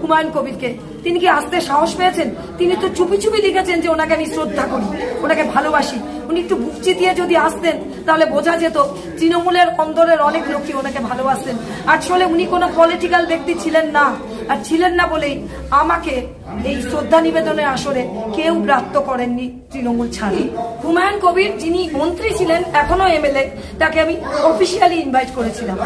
হুমায়ুন কবিরকে। তিনি কি আসতে সাহস পেয়েছেন? তিনি তো চুপি চুপি লিখেছেন যে ওনাকে আমি শ্রদ্ধা করি, ওনাকে ভালোবাসি। উনি একটু বুক চিতিয়ে যদি আসতেন, তাহলে বোঝা যেত তৃণমূলের অন্দরের অনেক লোকই ওনাকে ভালোবাসতেন। আসলে উনি কোনো পলিটিক্যাল ব্যক্তি ছিলেন না, আর ছিলেন না বলেই আমাকে এই শ্রদ্ধা নিবেদনের আসরে কেউ ব্রাত্য করেননি তৃণমূল ছাড়া। হুমায়ুন কবির যিনি মন্ত্রী ছিলেন, এখনও এমএলএ, তাকে আমি অফিসিয়ালি ইনভাইট করেছিলাম।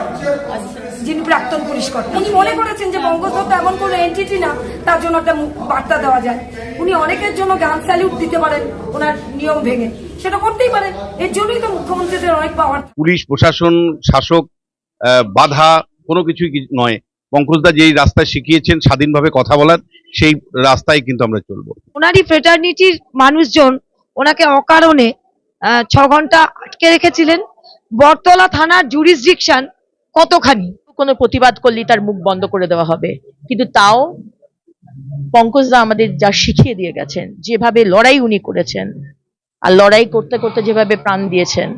যিনি প্রাক্তন পুলিশ কর্তা। উনি মনে করেছেন যে বঙ্গোত্তর এমন কোনো এন্টিটি না তার জন্য একটা বার্তা দেওয়া যায়। উনি অনেকের জন্য গান স্যালিউট দিতে পারেন ওনার নিয়ম ভেঙে। সেটা করতেই পারেন এর জন্যই তো মুখ্যমন্ত্রীদের অনেক পাওয়ার পুলিশ প্রশাসন শাসক আহ, বাধা কোনো কিছুই নয়। পঙ্কজদা যেই রাস্তায় শিখিয়েছেন স্বাধীনভাবে কথা বলার সেই রাস্তায় কিন্তু আমরা চলবো। ওনারই ফ্রেটার্নিটির মানুষজন ওনাকে অকারণে আহ, ছ ঘণ্টা আটকে রেখেছিলেন। বটতলা থানার জুরিসডিকশন কতখানি? কোনো প্রতিবাদ করলেই তার মুখ বন্ধ করে দেওয়া হবে। কিন্তু তাও পঙ্কজদা আমাদের যা শিখিয়ে দিয়ে গেছেন, যেভাবে লড়াই উনি করেছেন আর লড়াই করতে করতে যেভাবে প্রাণ দিয়েছেন,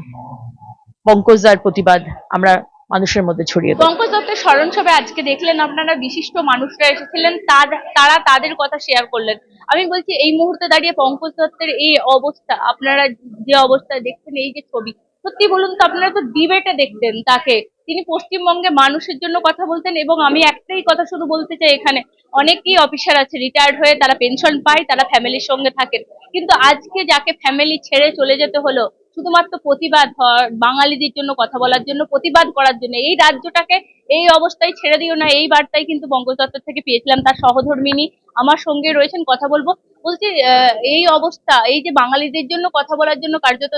পঙ্কজদার প্রতিবাদ আমরা মানুষের মধ্যে ছড়িয়ে পঙ্কজ দত্তের স্মরণ সভায় আজকে দেখলেন, আপনারা বিশিষ্ট মানুষরা এসেছিলেন, তার, তারা তাদের কথা শেয়ার করলেন। আমি বলছি, এই মুহূর্তে দাঁড়িয়ে পঙ্কজ দত্তের এই অবস্থা, আপনারা যে অবস্থায় দেখছেন, এই যে ছবি সত্যি বলুন তো, আপনারা তো ডিবেটে দেখতেন তাকে। তিনি পশ্চিমবঙ্গে মানুষের জন্য কথা বলতেন এবং আমি একটাই কথা শুধু বলতে চাই এখানে, অনেকেই অফিসার আছে রিটায়ার্ড হয়ে তারা পেনশন পায়, তারা ফ্যামিলির সঙ্গে থাকেন। কিন্তু আজকে যাকে ফ্যামিলি ছেড়ে চলে যেতে হলো শুধুমাত্র প্রতিবাদ বাঙালিদের জন্য কথা বলার জন্য, প্রতিবাদ করার জন্য। এই রাজ্যটাকে এই অবস্থায় ছেড়ে দিও না। এই বার্তাই কিন্তু দত্ত থেকে পেয়েছিলাম, তার সহধর্মিনী। আমার সঙ্গে রয়েছেন, কথা বলব। বলছি এই অবস্থা, এই যে বাঙালিদের জন্য কথা বলার জন্য কার্যত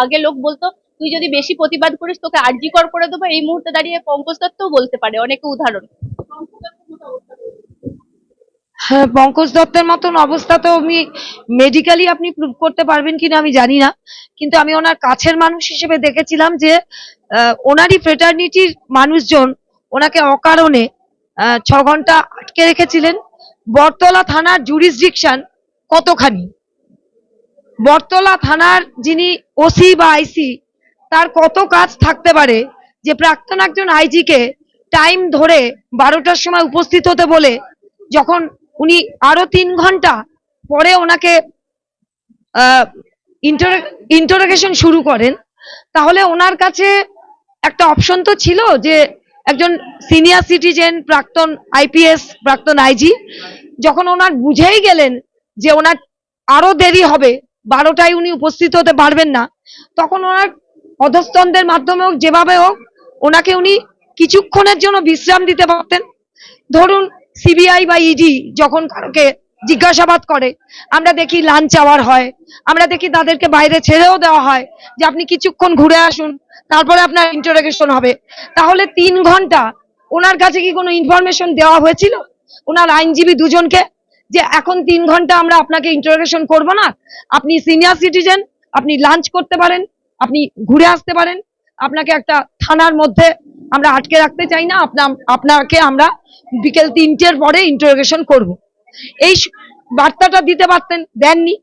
আগে লোক বলতো, তুই যদি বেশি প্রতিবাদ করিস, তোকে আর্জিকর করে দেবো। এই মুহূর্তে দাঁড়িয়ে পঙ্কজ দত্তও বলতে পারে, অনেকে উদাহরণ। হ্যাঁ পঙ্কজ দত্তের মতন অবস্থা তো আমি মেডিকেলি আপনি প্রুভ করতে পারবেন কিনা আমি জানি না। কিন্তু আমি ওনার কাছের মানুষ হিসেবে দেখেছিলাম যে ওনারই ফ্রেটার্নিটির মানুষজন ওনাকে অকারণে ছ ঘণ্টা আটকে রেখেছিলেন। বটতলা থানার জুরিসডিকশন কতখানি? বটতলা থানার যিনি ওসি বা আইসি তার কত কাজ থাকতে পারে যে প্রাক্তন একজন আইজিকে টাইম ধরে বারোটার সময় উপস্থিত হতে বলে যখন উনি আরও তিন ঘণ্টা পরে ওনাকে ইন্টারোগেশন শুরু করেন। তাহলে ওনার কাছে একটা অপশন তো ছিল যে একজন সিনিয়র সিটিজেন প্রাক্তন আইপিএস প্রাক্তন আইজি যখন ওনার বুঝেই গেলেন যে ওনার আরও দেরি হবে, বারোটায় উনি উপস্থিত হতে পারবেন না, তখন ওনার অধস্তনদের মাধ্যমে হোক, যেভাবে হোক, ওনাকে উনি কিছুক্ষণের জন্য বিশ্রাম দিতে পারতেন। ধরুন সিবিআই বা ইডি যখন কারোকে জিজ্ঞাসাবাদ করে, আমরা দেখি লাঞ্চ আওয়ার হয়, আমরা দেখি তাদেরকে বাইরে ছেড়েও দেওয়া হয় যে আপনি কিছুক্ষণ ঘুরে আসুন, তারপরে আপনার ইন্টারোগেশন হবে। তাহলে তিন ঘণ্টা ওনার কাছে কি কোনো ইনফরমেশন দেওয়া হয়েছিল? ওনার আইনজীবী দুজনকে যে এখন তিন ঘণ্টা আমরা আপনাকে ইন্টারোগেশন করব না, আপনি সিনিয়র সিটিজেন আপনি লাঞ্চ করতে পারেন, আপনি ঘুরে আসতে পারেন, আপনাকে একটা থানার মধ্যে আমরা আটকে রাখতে চাই না আপনার আপনাকে আমরা বিকেল তিনটের পরে ইন্টারোগেশন করব। এই বার্তাটা দিতে পারতেন, দেননি।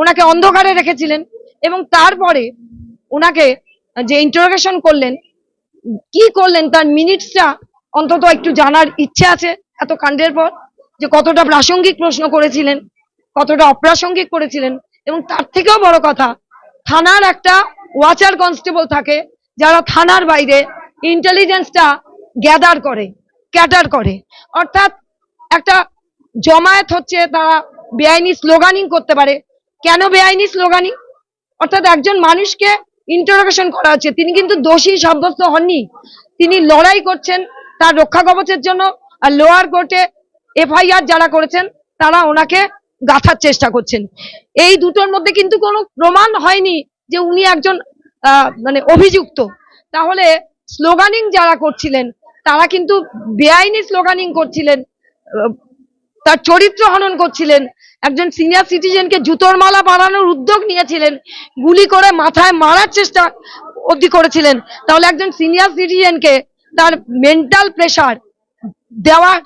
ওনাকে অন্ধকারে রেখেছিলেন এবং তারপরে ওনাকে যে ইন্টারোগেশন করলেন, কি করলেন তার মিনিটসটা অন্তত একটু জানার ইচ্ছে আছে এত কাণ্ডের পর, যে কতটা প্রাসঙ্গিক প্রশ্ন করেছিলেন, কতটা অপ্রাসঙ্গিক করেছিলেন এবং তার থেকেও বড় কথা, থানার একটা ওয়াচার কনস্টেবল থাকে, যারা থানার বাইরে ইন্টেলিজেন্সটা গ্যাদার করে ক্যাটার করে। অর্থাৎ একটা জমায়েত হচ্ছে তারা বেআইনি স্লোগানিং করতে পারে। কেন বেআইনি স্লোগানিং অর্থাৎ একজন মানুষকে ইন্টারোগেশন করা হচ্ছে। তিনি কিন্তু দোষী, সাব্যস্ত হননি। তিনি লড়াই করছেন তার রক্ষা কবচের জন্য আর লোয়ার কোর্টে এফআইআর যারা করেছেন, তারা ওনাকে গাঁথার চেষ্টা করছেন। এই দুটোর মধ্যে কিন্তু কোনো প্রমাণ হয়নি যে উনি একজন মানে অভিযুক্ত। তাহলে স্লোগানিং যারা করছিলেন, তারা কিন্তু বেআইনি স্লোগানিং করছিলেন তার চরিত্র হনন করছিলেন, একজন সিনিয়র সিটিজেনকে জুতোর মালা বানানোর উদ্যোগ নিয়েছিলেন, গুলি করে মাথায় মারার চেষ্টা অবধি করেছিলেন, তাহলে একজন সিনিয়র সিটিজেনকে তার মেন্টাল প্রেশার দেওয়ার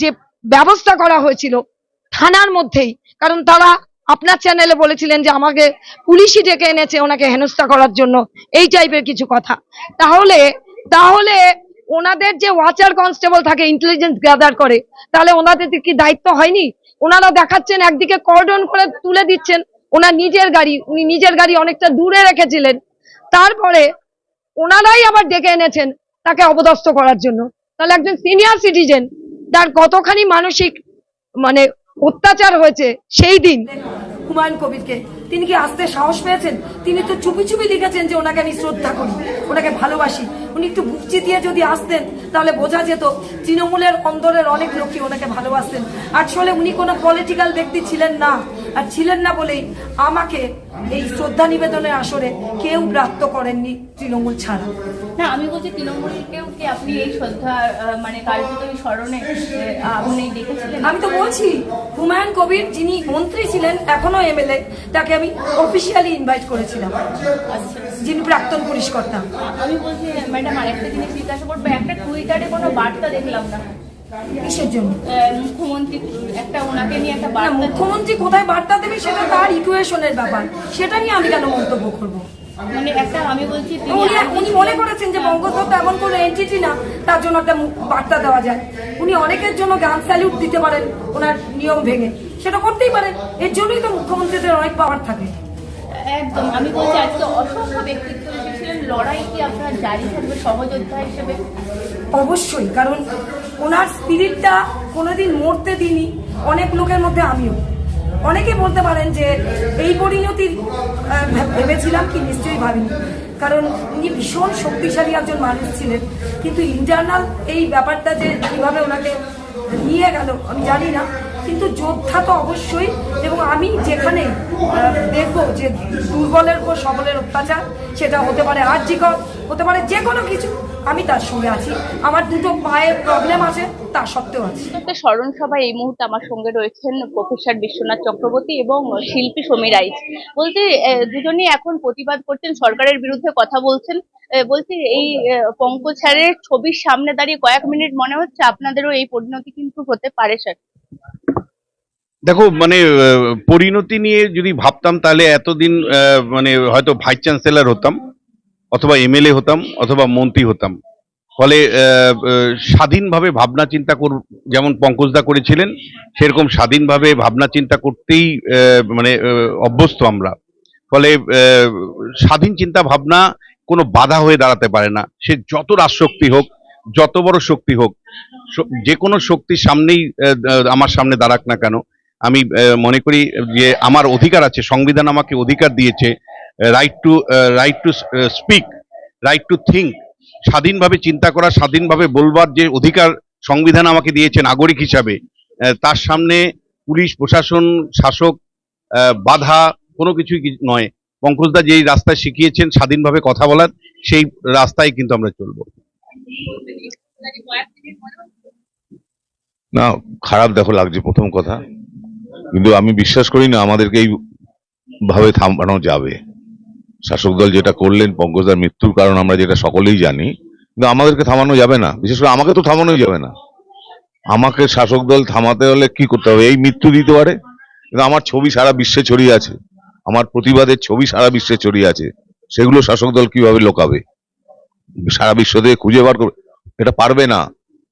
যে ব্যবস্থা করা হয়েছিল, থানার মধ্যেই, কারণ তারা আপনার চ্যানেলে বলেছিলেন যে আমাকে পুলিশই ডেকে এনেছে ওনাকে হেনস্থা করার জন্য। এই টাইপের কিছু কথা। তাহলে তাহলে ওনাদের যে ওয়াচার কনস্টেবল থাকে ইন্টেলিজেন্স গ্যাদার করে, তাহলে ওনাদের কি দায়িত্ব হয়নি? ওনারা দেখাচ্ছেন, একদিকে কর্ডন করে তুলে দিচ্ছেন, ওনার নিজের গাড়ি, উনি নিজের গাড়ি অনেকটা দূরে রেখেছিলেন। তারপরে ওনারাই আবার ডেকে এনেছেন তাকে অপদস্থ করার জন্য। তাহলে একজন সিনিয়র সিটিজেন তার কতখানি মানসিক মানে অত্যাচার হয়েছে সেই দিন। হুমায়ুন কবিরকে তিনি কি আসতে সাহস পেয়েছেন? তিনি তো চুপি চুপি লিখেছেন যে ওনাকে আমি শ্রদ্ধা করি ওনাকে ভালোবাসি। উনি একটু বুক চিতিয়ে যদি আসতেন তাহলে বোঝা যেত তৃণমূলের অন্দরের অনেক লোকই ওনাকে ভালোবাসতেন। আসলে উনি কোনো পলিটিক্যাল ব্যক্তি ছিলেন না আর ছিলেন না বলেই আমাকে এই শ্রদ্ধা নিবেদনের আসরে কেউ প্রাপ্ত করেননি তৃণমূল ছাড়া। না আমি বলছি তৃণমূলকেও কি আপনি এই শ্রদ্ধা মানে কার্যত এই স্মরণে আপনি ডেকেছিলেন আমি তো বলছি হুমায়ুন কবির যিনি মন্ত্রী ছিলেন এখনও এমএলএ তাকে আমি অফিসিয়ালি ইনভাইট করেছিলাম। যিনি প্রাক্তন পুলিশ কর্তা আমি বলছি ম্যাডাম আরেকটা জিনিস জিজ্ঞাসা করব একটা টুইটারে কোনো বার্তা দেখলাম না। কিসের জন্য? মুখ্যমন্ত্রী একটা ওনাকে নিয়ে একটা বার্তা মুখ্যমন্ত্রী কোথায় বার্তা দেবে সেটা তার ইকুয়েশনের ব্যাপার। সেটা নিয়ে আমি কেন মন্তব্য করব? মানে একটা আমি বলছি উনি মনে করেছেন যে বঙ্গোত্তর এমন কোনো এন্টিটি না তার জন্য একটা বার্তা দেওয়া যায়। উনি অনেকের জন্য গান স্যালিউট দিতে পারেন ওনার নিয়ম ভেঙে। সেটা করতেই পারেন এর জন্যই তো মুখ্যমন্ত্রীদের অনেক পাওয়ার থাকে। একদম। আমি বলছি আজকে অসংখ্য ব্যক্তিত্ব এসেছিলেন। লড়াই কি আপনার জারি থাকবে সহযোদ্ধা হিসেবে? অবশ্যই কারণ ওনার স্পিরিটটা কোনোদিন মরতে দিইনি। অনেক লোকের মধ্যে আমিও। অনেকে বলতে পারেন যে এই পরিণতির ভেবেছিলাম কি নিশ্চয়ই ভাবিনি। কারণ উনি ভীষণ শক্তিশালী একজন মানুষ ছিলেন। কিন্তু ইন্টারনাল এই ব্যাপারটা যে কীভাবে ওনাকে নিয়ে গেল আমি জানি না। কিন্তু যোদ্ধা তো অবশ্যই এবং আমি যেখানে দেখব যে দুর্বলের উপর সবলের অত্যাচার, সেটা হতে পারে আর্জিকর হতে পারে যে কোনো কিছু, আমি তার সঙ্গে আছি। আমার দুটো পায়ে প্রবলেম আছে তা সত্ত্বেও আছি। স্মরণ সভায় এই মুহূর্তে আমার সঙ্গে রয়েছেন প্রফেসর বিশ্বনাথ চক্রবর্তী এবং শিল্পী সমীর রাইজ বলতে দুজনেই এখন প্রতিবাদ করছেন, সরকারের বিরুদ্ধে কথা বলছেন। বলছি, এই পঙ্কজ স্যারের ছবির সামনে দাঁড়িয়ে কয়েক মিনিট মনে হচ্ছে আপনাদেরও এই পরিণতি কিন্তু হতে পারে, স্যার। দেখো মানে পরিণতি নিয়ে যদি ভাবতাম, তাহলে এতদিন মানে হয়তো ভাইস চ্যান্সেলর হতাম, অথবা এমএলএ হতাম, অথবা মন্ত্রী হতাম। ফলে স্বাধীনভাবে ভাবনা চিন্তা কর, যেমন পঙ্কজদা করেছিলেন, সেরকম স্বাধীনভাবে ভাবনা চিন্তা করতেই মানে অভ্যস্ত আমরা। ফলে স্বাধীন চিন্তা ভাবনা কোনো বাধা হয়ে দাঁড়াতে পারে না। সে যত রাজশক্তি হোক, যত বড় শক্তি হোক যে কোনো শক্তির সামনেই আমার সামনে দাঁড়াক না কেন আমি মনে করি যে আমার অধিকার আছে সংবিধান আমাকে অধিকার দিয়েছে right to right to speak right to think স্বাধীনভাবে চিন্তা করা স্বাধীনভাবে বলবার যে অধিকার সংবিধান আমাকে দিয়েছে নাগরিক হিসাবে তার সামনে পুলিশ প্রশাসন শাসক বাধা কোনো কিছুই নয়। পঙ্কজদা যেই রাস্তায় শিখিয়েছেন স্বাধীনভাবে কথা বলার সেই রাস্তায় কিন্তু আমরা চলবো। না খারাপ দেখো লাগছে প্রথম কথা। কিন্তু আমি বিশ্বাস করি না আমাদেরকে এই ভাবে থামানো যাবে। শাসক দল যেটা করলেন পঙ্কজদার মৃত্যুর কারণ আমরা যেটা সকলেই জানি, কিন্তু আমাদেরকে থামানো যাবে না। বিশেষ করে আমাকে তো থামানোই যাবে না। আমাকে শাসক দল থামাতে হলে কি করতে হবে? এই মৃত্যু দিতে পারে? কিন্তু আমার ছবি সারা বিশ্বে ছড়িয়ে আছে। আমার প্রতিবাদের ছবি সারা বিশ্বে ছড়িয়ে আছে। সেগুলো শাসক দল কীভাবে লোকাবে? সারা বিশ্ব থেকে খুঁজে বার করবে? এটা পারবে না।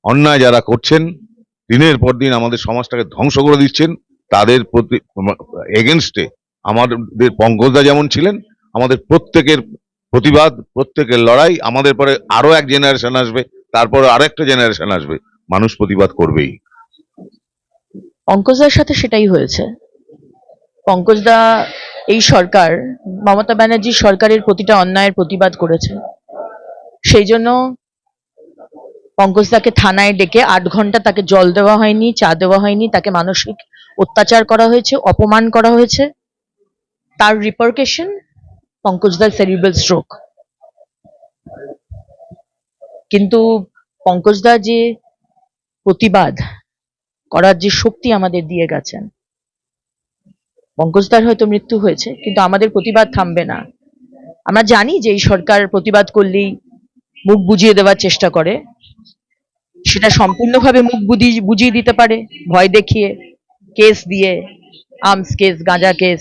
অন্যায় যারা করছেন, দিনের পর দিন আমাদের সমাজটাকে ধ্বংস করে দিচ্ছেন। তাদের প্রতি এগেনস্টে আমাদের পঙ্কজদা যেমন ছিলেন, আমাদের প্রত্যেকের প্রতিবাদ, প্রত্যেকের লড়াই, আমাদের পরে আরও এক জেনারেশন আসবে, তারপরে আরেকটা জেনারেশন আসবে, মানুষ প্রতিবাদ করবেই। পঙ্কজদার সাথে সেটাই হয়েছে। পঙ্কজদা এই সরকার, মমতা ব্যানার্জি সরকারের প্রতিটা অন্যায়ের প্রতিবাদ করেছে। সেই জন্য পঙ্কজদাকে থানায় ডেকে আট ঘণ্টা তাকে জল দেওয়া হয়নি, চা দেওয়া হয়নি, তাকে মানসিক অত্যাচার করা হয়েছে, অপমান করা হয়েছে। তার রিপার্কেশন পঙ্কজদার সেরিব্রাল স্ট্রোক কিন্তু পঙ্কজদা যে প্রতিবাদ করার যে শক্তি আমাদের দিয়ে গেছেন পঙ্কজদার হয়তো মৃত্যু হয়েছে, কিন্তু আমাদের প্রতিবাদ থামবে না। আমরা জানি যে এই সরকার প্রতিবাদ করলেই মুখ বুঝিয়ে দেওয়ার চেষ্টা করে। সেটা সম্পূর্ণভাবে মুখ বুঝিয়ে দিতে পারে, ভয় দেখিয়ে, কেস দিয়ে আর্মস কেস গাঁজা কেস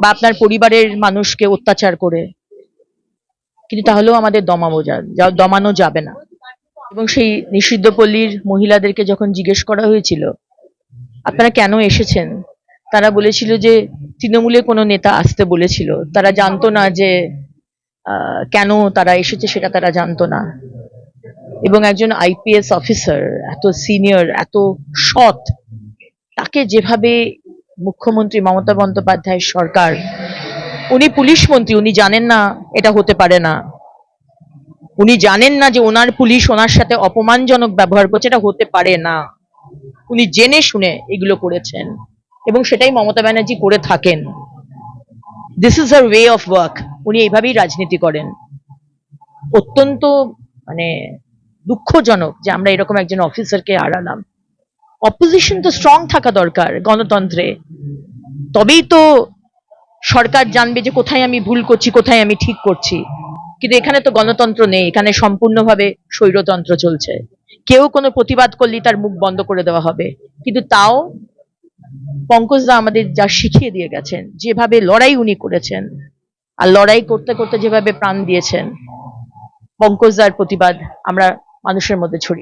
বা আপনার পরিবারের মানুষকে অত্যাচার করে। কিন্তু তাহলেও আমাদের দমাবো যা, দমানো যাবে না। এবং সেই নিষিদ্ধ পল্লীর মহিলাদেরকে যখন জিজ্ঞেস করা হয়েছিল, আপনারা কেন এসেছেন? তারা বলেছিল যে তৃণমূলে কোনো নেতা আসতে বলেছিল। তারা জানতো না যে কেন তারা এসেছে সেটা তারা জানতো না। এবং একজন আইপিএস অফিসার, এত সিনিয়র, এত সৎ, তাকে যেভাবে মুখ্যমন্ত্রী মমতা বন্দ্যোপাধ্যায়ের সরকার, উনি পুলিশ মন্ত্রী, উনি জানেন না এটা হতে পারে না। উনি জানেন না যে ওনার পুলিশ ওনার সাথে অপমানজনক ব্যবহার করছে, এটা হতে পারে না। উনি জেনে শুনে এগুলো করেছেন। এবং সেটাই মমতা ব্যানার্জি করে থাকেন। This is our way of work উনি এইভাবেই রাজনীতি করেন। অত্যন্ত মানে দুঃখজনক যে আমরা এরকম একজন অফিসারকে হারালাম অপোজিশন তো স্ট্রং থাকা দরকার গণতন্ত্রে। তবেই তো সরকার জানবে যে কোথায় আমি ভুল করছি, কোথায় আমি ঠিক করছি। কিন্তু এখানে তো গণতন্ত্র নেই, এখানে সম্পূর্ণভাবে স্বৈরতন্ত্র চলছে। কেউ কোনো প্রতিবাদ করলেই তার মুখ বন্ধ করে দেওয়া হবে। কিন্তু তাও পঙ্কজদা আমাদের যা শিখিয়ে দিয়ে গেছেন, যেভাবে লড়াই উনি করেছেন আর লড়াই করতে করতে যেভাবে প্রাণ দিয়েছেন পঙ্কজদার প্রতিবাদ আমরা মানুষের মধ্যে ছড়িয়ে